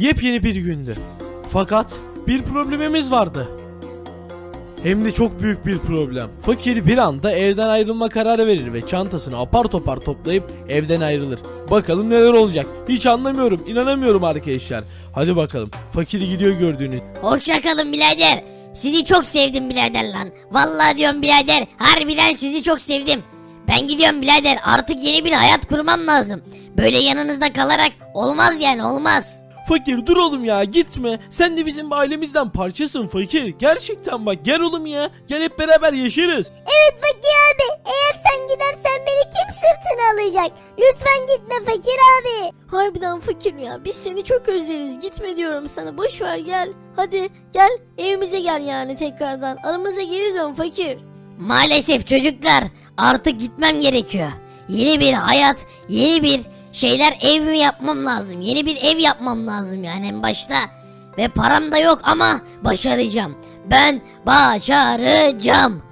Yepyeni bir gündü. Fakat bir problemimiz vardı. Hem de çok büyük bir problem. Fakir bir anda evden ayrılma kararı verir ve çantasını apar topar toplayıp evden ayrılır. Bakalım neler olacak. Hiç anlamıyorum, inanamıyorum arkadaşlar. Hadi bakalım. Fakir gidiyor gördüğünüz. Hoşçakalın birader. Sizi çok sevdim birader lan. Vallahi diyorum birader. Harbiden sizi çok sevdim. Ben gidiyorum birader. Artık yeni bir hayat kurmam lazım. Böyle yanınızda kalarak olmaz yani olmaz. Fakir dur oğlum ya gitme. Sen de bizim ailemizden parçasın fakir. Gerçekten bak gel oğlum ya. Gel hep beraber yaşarız. Evet Fakir abi. Eğer sen gidersen beni kim sırtına alacak? Lütfen gitme Fakir abi. Harbiden fakir ya biz seni çok özleriz gitme diyorum sana boş ver gel. Hadi gel evimize gel yani tekrardan aramıza geri dön fakir. Maalesef çocuklar artık gitmem gerekiyor. Yeni bir hayat, yeni bir şeyler ev mi yapmam lazım. Yeni bir ev yapmam lazım yani en başta. Ve param da yok ama başaracağım. Ben başaracağım.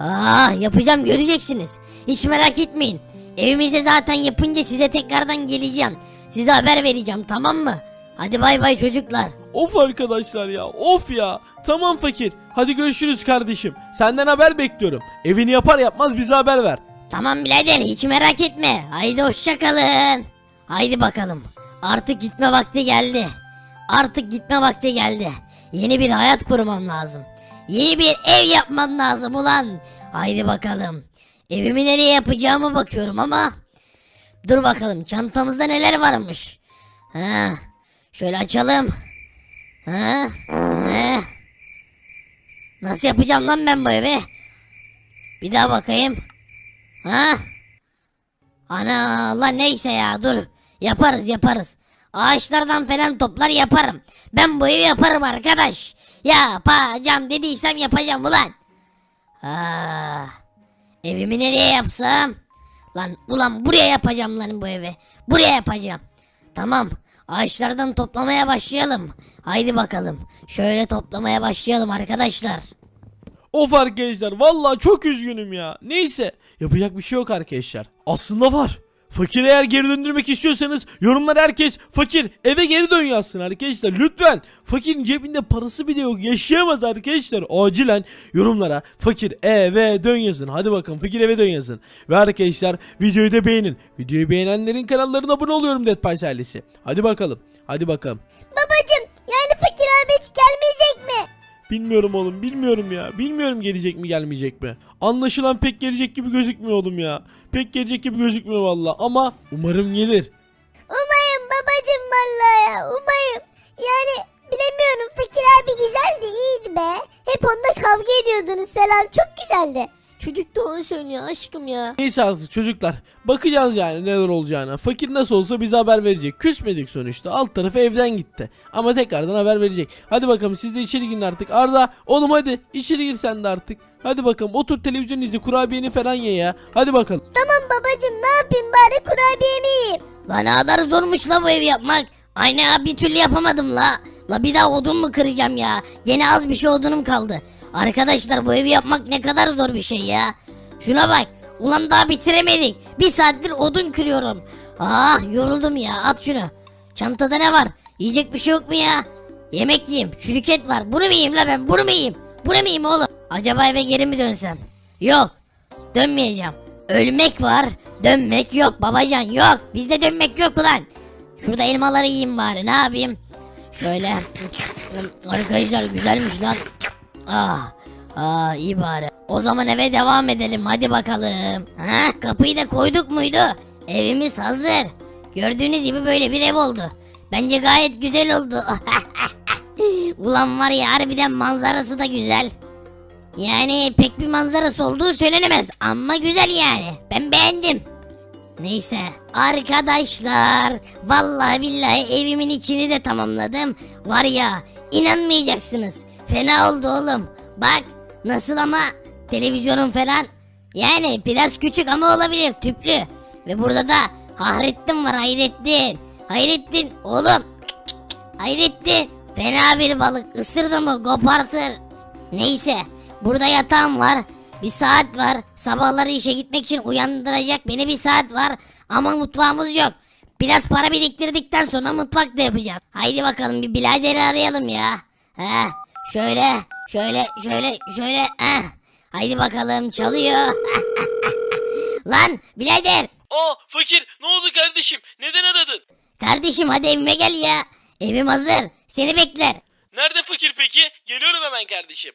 Ah yapacağım göreceksiniz. Hiç merak etmeyin. Evimizde zaten yapınca size tekrardan geleceğim. Size haber vereceğim tamam mı? Hadi bay bay çocuklar. Of arkadaşlar ya of ya. Tamam fakir. Hadi görüşürüz kardeşim. Senden haber bekliyorum. Evini yapar yapmaz bize haber ver. Tamam birader hiç merak etme. Haydi hoşça kalın. Haydi bakalım. Artık gitme vakti geldi. Artık gitme vakti geldi. Yeni bir hayat kurmam lazım. Yeni bir ev yapmam lazım ulan. Haydi bakalım. Evimi nereye yapacağımı bakıyorum ama. Dur bakalım çantamızda neler varmış. Ha, şöyle açalım. Ha, ne? Nasıl yapacağım lan ben bu evi? Bir daha bakayım. Ha? Ana Allah neyse ya dur. Yaparız yaparız. Ağaçlardan falan toplar yaparım. Ben bu evi yaparım arkadaş. Yapacağım dediysem yapacağım ulan. Ah, evimi nereye yapsam? Lan ulan buraya yapacağım lan bu evi. Buraya yapacağım. Tamam. Ağaçlardan toplamaya başlayalım. Haydi bakalım. Şöyle toplamaya başlayalım arkadaşlar. Of arkadaşlar vallahi çok üzgünüm ya. Neyse yapacak bir şey yok arkadaşlar. Aslında var. Fakir eğer geri döndürmek istiyorsanız yorumlar herkes fakir eve geri dön yazsın arkadaşlar lütfen. Fakirin cebinde parası bile yok yaşayamaz arkadaşlar. Acilen yorumlara fakir eve dön yazın. Hadi bakın fakir eve dön yazın. Ve arkadaşlar videoyu da beğenin. Videoyu beğenenlerin kanallarına abone oluyorum Dead Pies ailesi. Hadi bakalım. Hadi bakalım. Babacım yani Fakir abi hiç gelmeyecek mi? Bilmiyorum oğlum bilmiyorum ya. Bilmiyorum gelecek mi gelmeyecek mi. Anlaşılan pek gelecek gibi gözükmüyor oğlum ya. Pek gelecek gibi gözükmüyor valla ama umarım gelir. Umayım babacım vallahi ya umayım. Yani bilemiyorum Fakir abi güzeldi iyiydi be. Hep onunla kavga ediyordunuz Selam çok güzeldi. Çocuk doğru söylüyor aşkım ya. Neyse artık çocuklar. Bakacağız yani neler olacağına. Fakir nasıl olsa bize haber verecek. Küsmedik sonuçta. Alt tarafı evden gitti. Ama tekrardan haber verecek. Hadi bakalım siz de içeri girin artık. Arda oğlum hadi içeri gir sen de artık. Hadi bakalım otur televizyon izle kurabiyeni falan ye ya. Hadi bakalım. Tamam babacım ne yapayım bari kurabiyemi yiyeyim. La ne kadar zormuş la bu evi yapmak. Aynı ya bir türlü yapamadım la. La bir daha odun mu kıracağım ya? Yine az bir şey odunum kaldı. Arkadaşlar bu evi yapmak ne kadar zor bir şey ya. Şuna bak. Ulan daha bitiremedik. Bir saattir odun kırıyorum. Ah yoruldum ya at şunu. Çantada ne var? Yiyecek bir şey yok mu ya? Yemek yiyeyim. Çürük et var. Bunu mu yiyeyim la ben? Bunu mu yiyeyim? Bunu mu yiyeyim oğlum? Acaba eve geri mi dönsem? Yok. Dönmeyeceğim. Ölmek var. Dönmek yok babacan yok. Bizde dönmek yok ulan. Şurada elmaları yiyeyim bari ne yapayım? Şöyle. Arkadaşlar güzelmiş lan. Ah. Ah iyi bari. O zaman eve devam edelim hadi bakalım. Ha kapıyı da koyduk muydu? Evimiz hazır. Gördüğünüz gibi böyle bir ev oldu. Bence gayet güzel oldu. Ulan var ya harbiden manzarası da güzel. Yani pek bir manzarası olduğu söylenemez ama güzel yani. Ben beğendim. Neyse arkadaşlar vallahi billahi evimin içini de tamamladım. Var ya inanmayacaksınız. Fena oldu oğlum. Bak nasıl ama televizyonum falan. Yani biraz küçük ama olabilir tüplü. Ve burada da Hayrettin var Hayrettin. Hayrettin oğlum. Hayrettin. Fena bir balık ısırdı mı kopartır. Neyse burada yatağım var. Bir saat var. Sabahları işe gitmek için uyandıracak beni bir saat var. Ama mutfağımız yok. Biraz para biriktirdikten sonra mutfak da yapacağız. Haydi bakalım bir biraderi arayalım ya. He, şöyle, şöyle, şöyle, şöyle. Heh. Haydi bakalım çalıyor. Lan birader. Aa fakir ne oldu kardeşim? Neden aradın? Kardeşim hadi evime gel ya. Evim hazır. Seni bekler. Nerede fakir peki? Geliyorum hemen kardeşim.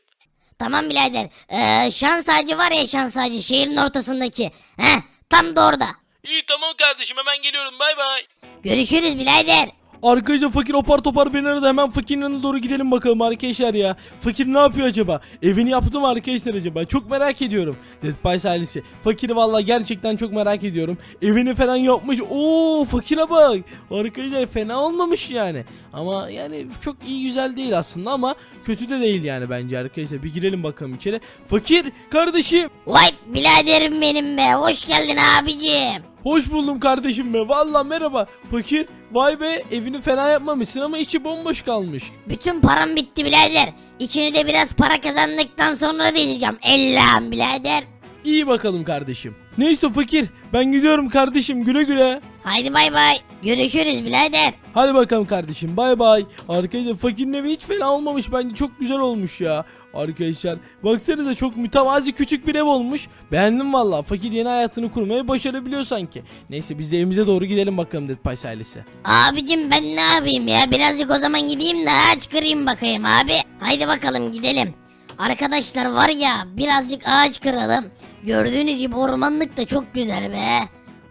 Tamam birader. Ee, şans ağacı var ya şans ağacı şehrin ortasındaki. Heh, tam da orada. İyi tamam kardeşim hemen geliyorum bay bay. Görüşürüz birader. Arkadaşlar fakir opar topar beni aradı hemen fakirin yanına doğru gidelim bakalım arkadaşlar ya. Fakir ne yapıyor acaba? Evini yaptı mı arkadaşlar acaba? Çok merak ediyorum. Dead Pies ailesi. Fakiri vallahi gerçekten çok merak ediyorum. Evini falan yapmış. Oo fakire bak. Arkadaşlar fena olmamış yani. Ama yani çok iyi güzel değil aslında ama kötü de değil yani bence arkadaşlar. Bir girelim bakalım içeri. Fakir kardeşim. Vay biraderim benim be. Hoş geldin abicim. Hoş buldum kardeşim be. Vallahi merhaba. Fakir vay be evini fena yapmamışsın ama içi bomboş kalmış. Bütün param bitti birader. İçini de biraz para kazandıktan sonra diyeceğim. Ellam birader. İyi bakalım kardeşim. Neyse fakir ben gidiyorum kardeşim güle güle. Haydi bay bay. Görüşürüz birader. Hadi bakalım kardeşim bay bay. Arkadaşlar fakirin evi hiç fena olmamış bence çok güzel olmuş ya. Arkadaşlar baksanıza çok mütevazi küçük bir ev olmuş. Beğendim valla fakir yeni hayatını kurmayı başarabiliyor sanki. Neyse biz de evimize doğru gidelim bakalım Dead Pies ailesi. Abicim ben ne yapayım ya? Birazcık o zaman gideyim de ağaç kırayım bakayım abi. Haydi bakalım gidelim. Arkadaşlar var ya birazcık ağaç kıralım. Gördüğünüz gibi ormanlık da çok güzel be.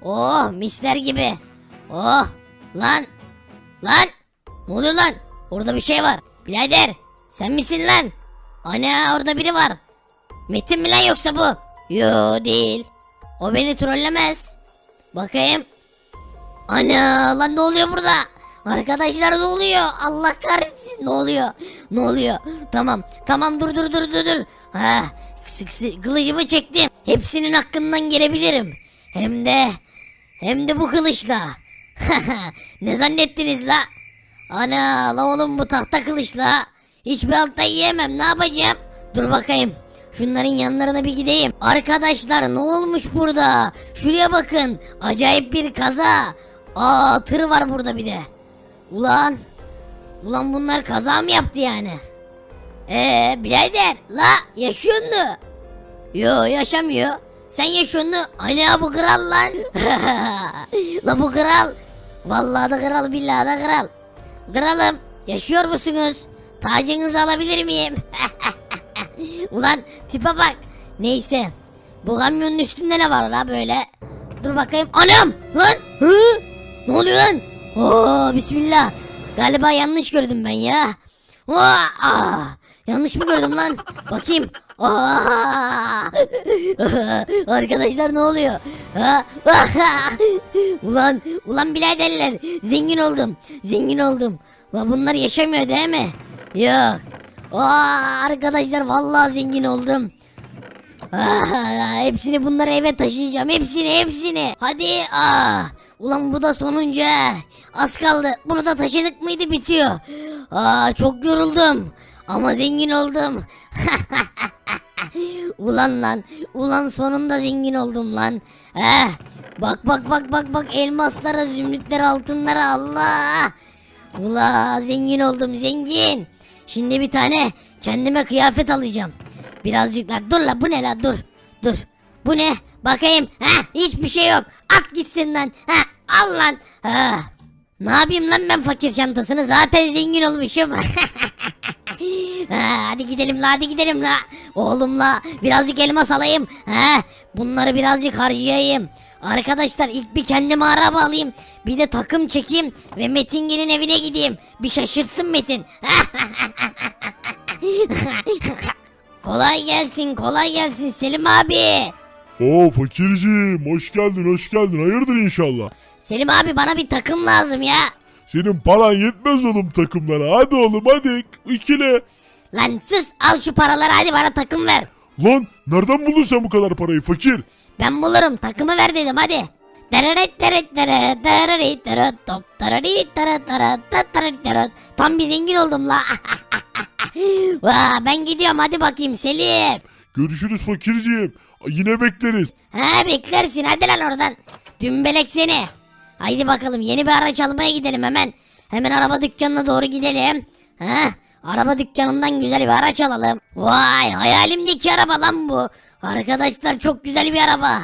Oh misler gibi. Oh lan. Lan. Ne oluyor lan? Orada bir şey var. Birader sen misin lan? Ana orada biri var. Metin mi lan yoksa bu? Yo değil. O beni trollemez. Bakayım. Ana lan ne oluyor burada? Arkadaşlar ne oluyor? Allah kahretsin ne oluyor? Ne oluyor? Tamam tamam dur dur dur dur dur. Ha, kılıcımı çektim. Hepsinin hakkından gelebilirim. Hem de hem de bu kılıçla. ne zannettiniz la? Ana la oğlum bu tahta kılıçla. Hiçbir altta yiyemem ne yapacağım? Dur bakayım. Şunların yanlarına bir gideyim. Arkadaşlar ne olmuş burada? Şuraya bakın. Acayip bir kaza. Aa tır var burada bir de. Ulan. Ulan bunlar kaza mı yaptı yani? Ee birader la yaşıyor mu? Yo yaşamıyor. Sen yaşıyorsun mu? Ana bu kral lan. la bu kral. Vallahi da kral billahi da kral. Kralım yaşıyor musunuz? Tacınızı alabilir miyim? Ulan tipe bak. Neyse. Bu kamyonun üstünde ne var la böyle? Dur bakayım. Anam! Lan! Hı? Ne oluyor lan? Oo, bismillah. Galiba yanlış gördüm ben ya. Oo, ah! Yanlış mı gördüm lan? Bakayım. Aa! Arkadaşlar ne oluyor? Ulan, ulan biraderler zengin oldum. Zengin oldum. Lan bunlar yaşamıyor değil mi? Yok. Aa, arkadaşlar vallahi zengin oldum. Aa, hepsini bunları eve taşıyacağım. Hepsini hepsini. Hadi. Aa. Ulan bu da sonuncu. Az kaldı. Bunu da taşıdık mıydı bitiyor. Aa, çok yoruldum. Ama zengin oldum. ulan lan. Ulan sonunda zengin oldum lan. Eh. Bak bak bak bak bak elmaslara, zümrütlere, altınlara Allah. Ula zengin oldum zengin. Şimdi bir tane kendime kıyafet alacağım. Birazcık la dur la bu ne la dur. Dur. Bu ne? Bakayım. Ha hiçbir şey yok. At gitsin lan. Ha al lan. Ha. Ne yapayım lan ben fakir çantasını zaten zengin olmuşum. ha, hadi gidelim la hadi gidelim la. Oğlumla birazcık elmas alayım. Ha, bunları birazcık harcayayım. Arkadaşlar ilk bir kendime araba alayım. Bir de takım çekeyim ve Metin gelin evine gideyim. Bir şaşırtsın Metin. kolay gelsin kolay gelsin Selim abi. Oo fakirciğim hoş geldin hoş geldin hayırdır inşallah. Selim abi bana bir takım lazım ya. Senin paran yetmez oğlum takımlara hadi oğlum hadi ikile. Lan sus al şu paraları hadi bana takım ver. Lan nereden buldun sen bu kadar parayı fakir? Ben bulurum takımı ver dedim hadi. Tam bir zengin oldum la. Ben gidiyorum hadi bakayım Selim. Görüşürüz fakirciğim. Yine bekleriz. Ha beklersin hadi lan oradan. Dümbelek seni. Haydi bakalım yeni bir araç almaya gidelim hemen. Hemen araba dükkanına doğru gidelim. Ha? Araba dükkanından güzel bir araç alalım. Vay hayalimdeki araba lan bu. Arkadaşlar çok güzel bir araba.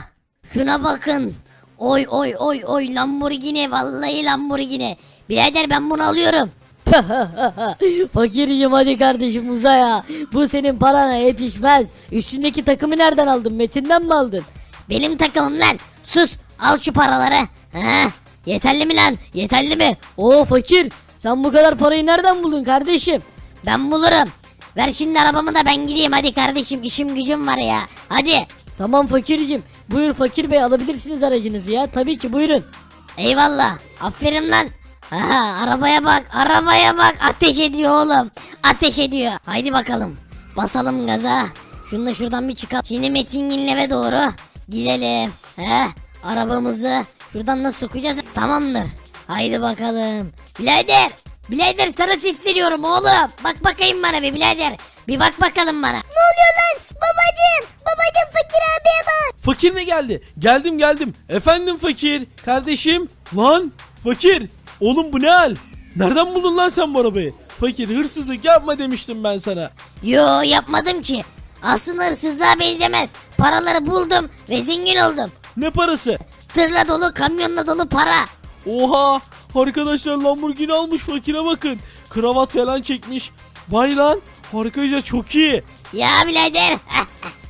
Şuna bakın. Oy oy oy oy Lamborghini vallahi Lamborghini. Birader ben bunu alıyorum. Fakirciğim hadi kardeşim uzaya. Bu senin parana yetişmez. Üstündeki takımı nereden aldın? Metin'den mi aldın? Benim takımım lan. Sus al şu paraları. Ha? Yeterli mi lan? Yeterli mi? Oo fakir. Sen bu kadar parayı nereden buldun kardeşim? Ben bulurum. Ver şimdi arabamı da ben gideyim hadi kardeşim işim gücüm var ya. Hadi. Tamam fakirciğim. Buyur fakir bey alabilirsiniz aracınızı ya. Tabii ki buyurun. Eyvallah. Aferin lan. Aha, arabaya bak, arabaya bak. Ateş ediyor oğlum. Ateş ediyor. Haydi bakalım. Basalım gaza. Şunu da şuradan bir çıkalım. Şimdi Metin'in eve doğru gidelim. He, arabamızı şuradan nasıl sokacağız? Tamamdır. Haydi bakalım. Bilader. Bilader sana sesleniyorum oğlum. Bak bakayım bana bir bilader. Bir bak bakalım bana. Ne oluyor lan? Babacım. Babacım fakir abiye bak. Fakir mi geldi? Geldim geldim. Efendim fakir. Kardeşim. Lan fakir. Oğlum bu ne hal? Nereden buldun lan sen bu arabayı? Fakir hırsızlık yapma demiştim ben sana. Yo yapmadım ki. Aslında hırsızlığa benzemez. Paraları buldum ve zengin oldum. Ne parası? Tırla dolu kamyonla dolu para. Oha! Arkadaşlar Lamborghini almış fakire bakın. Kravat falan çekmiş. Vay lan! Arkadaşlar çok iyi. Ya birader.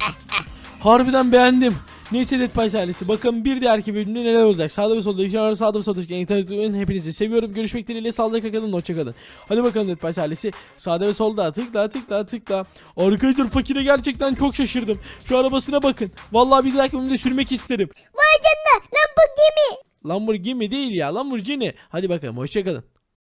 Harbiden beğendim. Neyse Dead Pies ailesi. Bakın bir diğerki bölümde neler olacak. Sağda ve solda iki sağda ve solda iki internet hepinizi seviyorum. Görüşmek dileğiyle sağlıkla kalın. Hoşçakalın. Hadi bakalım Dead Pies ailesi. Sağda ve solda tıkla tıkla tıkla. Arkadaşlar fakire gerçekten çok şaşırdım. Şu arabasına bakın. Vallahi bir dahaki bölümde sürmek isterim. Vay canına lan bu gemi. Lamborghini değil ya Lamborghini. Hadi bakalım hoşçakalın.